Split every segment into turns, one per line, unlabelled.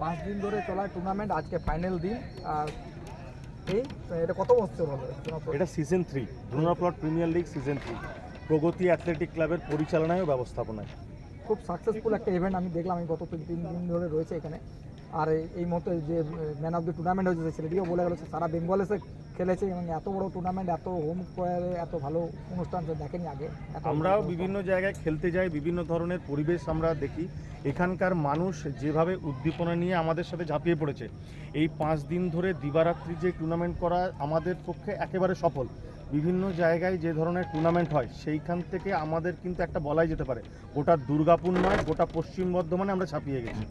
পাঁচ দিন ধরে চলা টুর্নামেন্ট আজকে ফাইনাল দিন আর এই এটা কত বছর হলো
এটা season three ধুনাপ্লট plot premier league season three Pragati athletic ক্লাবের পরিচালনায় ও ব্যবস্থাপনায়।
খুব সাকসেসফুল একটা ইভেন্ট আমি দেখলাম আমি গত তিন দিন ধরে রয়েছে এখানে। আর এই- মুহূর্তে যে ম্যান অফ দ্য টুর্নামেন্ট হয়েছে সেই ছেলেটিও বলে গেল সারা বেঙ্গল এসে খেলেছে এবং এত বড় টুর্নামেন্ট এত হোম স্কোয়ারে এত ভালো অনুষ্ঠান সে দেখেনি আগে।
আমরাও বিভিন্ন জায়গায় খেলতে যাই বিভিন্ন ধরনের পরিবেশ আমরা দেখি। এখানকার মানুষ যেভাবে উদ্দীপনা নিয়ে আমাদের সাথে ঝাঁপিয়ে পড়েছে এই পাঁচ দিন ধরে দিবারাত্রি যে টুর্নামেন্ট করা আমাদের পক্ষে একেবারে সফল। বিভিন্ন জায়গায় যে ধরনের টুর্নামেন্ট হয় সেইখান থেকে আমাদের কিন্তু একটা বলাই যেতে পারে। গোটা দুর্গাপুর নয় গোটা পশ্চিম বর্ধমানে আমরা ছাপিয়ে গেছি।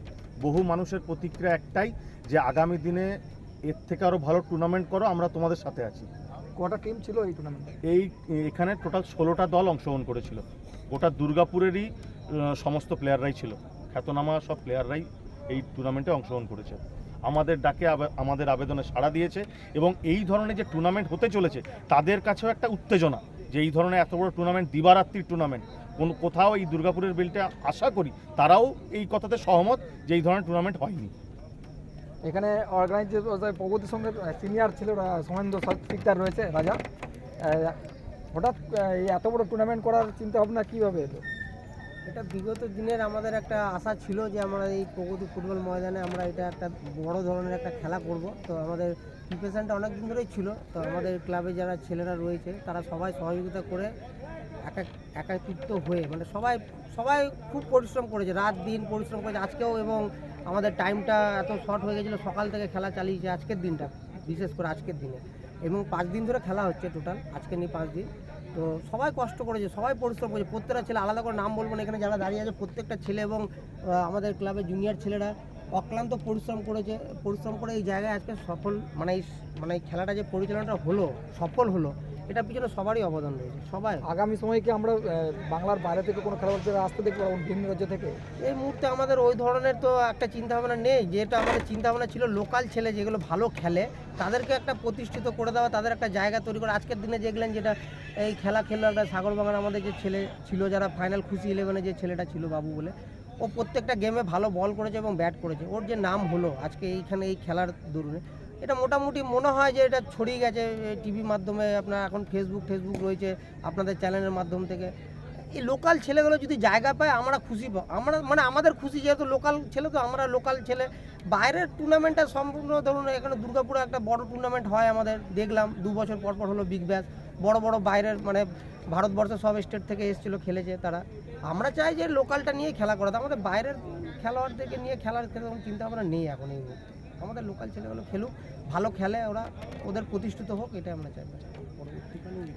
বহু মানুষের প্রতিক্রিয়া একটাই যে আগামী দিনে এর থেকে আরও ভালো টুর্নামেন্ট করো আমরা তোমাদের সাথে আছি।
কটা টিম ছিল এই টুর্নামেন্টে
এই এখানে টোটাল ষোলোটা দল অংশগ্রহণ করেছিল। গোটা দুর্গাপুরেরই সমস্ত প্লেয়াররাই ছিল। খ্যাতনামা সব প্লেয়াররাই এই টুর্নামেন্টে অংশগ্রহণ করেছে। আমাদের ডাকে আমাদের আবেদনে সাড়া দিয়েছে এবং এই ধরনের যে টুর্নামেন্ট হতে চলেছে তাদের কাছেও একটা উত্তেজনা যে এই ধরনের এত বড় টুর্নামেন্ট দিবারাত্রির টুর্নামেন্ট কোন কোথাও এই দুর্গাপুরের বিলটা আশা করি তারাও এই কথাতে সহমত যে এই ধরনের টুর্নামেন্ট হয়নি।
এখানে অর্গানাইজ প্রগতির সঙ্গে সিনিয়র ছিল সোমেন্দ্র সিকদার রয়েছে রাজা। হঠাৎ এই এত বড় টুর্নামেন্ট করার চিন্তা ভাবনা কীভাবে এলো?
এটা বিগত দিনের আমাদের একটা আশা ছিল যে আমরা এই প্রগতি ফুটবল ময়দানে আমরা এটা একটা বড় ধরনের একটা খেলা করব। তো আমাদের প্রিপারেশনটা অনেক দিন ধরেই ছিল। তো আমাদের ক্লাবে যারা ছেলেরা রয়েছে তারা সবাই সহযোগিতা করে একাকৃত হয়ে মানে সবাই সবাই খুব পরিশ্রম করেছে। রাত দিন পরিশ্রম করেছে। আজকেও এবং আমাদের টাইমটা এত শর্ট হয়ে গেছিল, সকাল থেকে খেলা চালিয়েছে আজকের দিনটা, বিশেষ করে আজকের দিনে। এবং পাঁচ দিন ধরে খেলা হচ্ছে টোটাল আজকে নিয়ে পাঁচ দিন। তো সবাই কষ্ট করেছে, সবাই পরিশ্রম করেছে। প্রত্যেকটা ছেলে, আলাদা করে নাম বলব না, এখানে যারা দাঁড়িয়ে আছে, প্রত্যেকটা ছেলে এবং আমাদের ক্লাবের জুনিয়র ছেলেরা অক্লান্ত পরিশ্রম করেছে পরিশ্রম করে এই জায়গায় আজকে সফল মানে এই মানে এই খেলাটা যে পরিচালনাটা হলো সফল হলো এটার পিছনে সবারই অবদান রয়েছে সবাই।
আগামী সময়ে কি আমরা বাংলার বাইরে থেকে কোনো খেলোয়াড়দের আসতে দেখব ভিন্ন রাজ্য থেকে?
এই মুহূর্তে আমাদের ওই ধরনের তো একটা চিন্তা ভাবনা নেই যেটা আমাদের চিন্তা ভাবনা ছিল লোকাল ছেলে যেগুলো ভালো খেলে তাদেরকে একটা প্রতিষ্ঠিত করে দেওয়া তাদের একটা জায়গা তৈরি করে। আজকের দিনে দেখলেন যেটা এই খেলা খেললো একটা সাগর বাগান আমাদের যে ছেলে ছিল যারা ফাইনাল খুশি ইলেভেনে যে ছেলেটা ছিল বাবু বলে ও প্রত্যেকটা গেমে ভালো বল করেছে এবং ব্যাট করেছে। ওর যে নাম হলো, আজকে এইখানে এই খেলার দরুনে, এটা মোটামুটি মনে হয় যে এটা ছড়িয়ে গেছে টিভির মাধ্যমে আপনার এখন ফেসবুক ফেসবুক রয়েছে আপনাদের চ্যানেলের মাধ্যম থেকে। এই লোকাল ছেলেগুলো যদি জায়গা পায়, আমরা খুশি আমরা মানে আমাদের খুশি, যেহেতু লোকাল ছেলে তো আমরা লোকাল ছেলে। বাইরের টুর্নামেন্টটা সম্পূর্ণ ধরুন, এখানে দুর্গাপুরে একটা বড় টুর্নামেন্ট হয় আমাদের, দেখলাম, দু বছর পর পর হলো বিগ ব্যাস বড় বড় বাইরের মানে ভারতবর্ষের সব স্টেট থেকে এসেছিল, খেলেছে তারা। আমরা চাই যে লোকালটা নিয়ে খেলা করাতে আমাদের বাইরের খেলোয়াড়দেরকে নিয়ে খেলার সেরকম চিন্তা ভাবনা নেই এখন এই মুহূর্তে। আমাদের লোকাল ছেলেগুলো খেলুক ভালো খেলে ওরা ওদের প্রতিষ্ঠিত হোক এটাই আমরা চাই।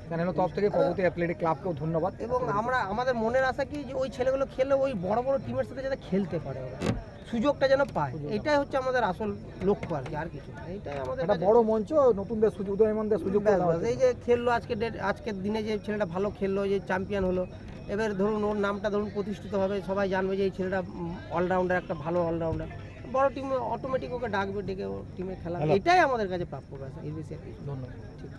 চ্যানেলের তরফ থেকে প্রগতি অ্যাথলেটিক ক্লাবকেও ধন্যবাদ।
এবং আমরা আমাদের মনের আশা কি যে ওই ছেলেগুলো খেলে ওই বড় বড় টিমের সাথে যাতে খেলতে পারে ওরা সুযোগটা যেন পায়। এটাই হচ্ছে আমাদের আসল লক্ষ্য আর কি আর কিছু না। এইটাই আমাদের
একটা বড় মঞ্চ নতুনদের সুযোগ উদয়মানদের সুযোগ।
এই যে খেললো আজকে ডেট আজকের দিনে যে ছেলেটা ভালো খেললো যে চ্যাম্পিয়ন হলো এবার ধরুন ওর নামটা ধরুন প্রতিষ্ঠিত হবে সবাই জানবে যে এই ছেলেটা অলরাউন্ডার একটা ভালো অলরাউন্ডার বড় টিম অটোমেটিক ওকে ডাকবে ডেকে ও টিমে খেলা. এটাই আমাদের কাছে প্রাপ্য ব্যাস এর বেশি আর।
ধন্যবাদ
ঠিক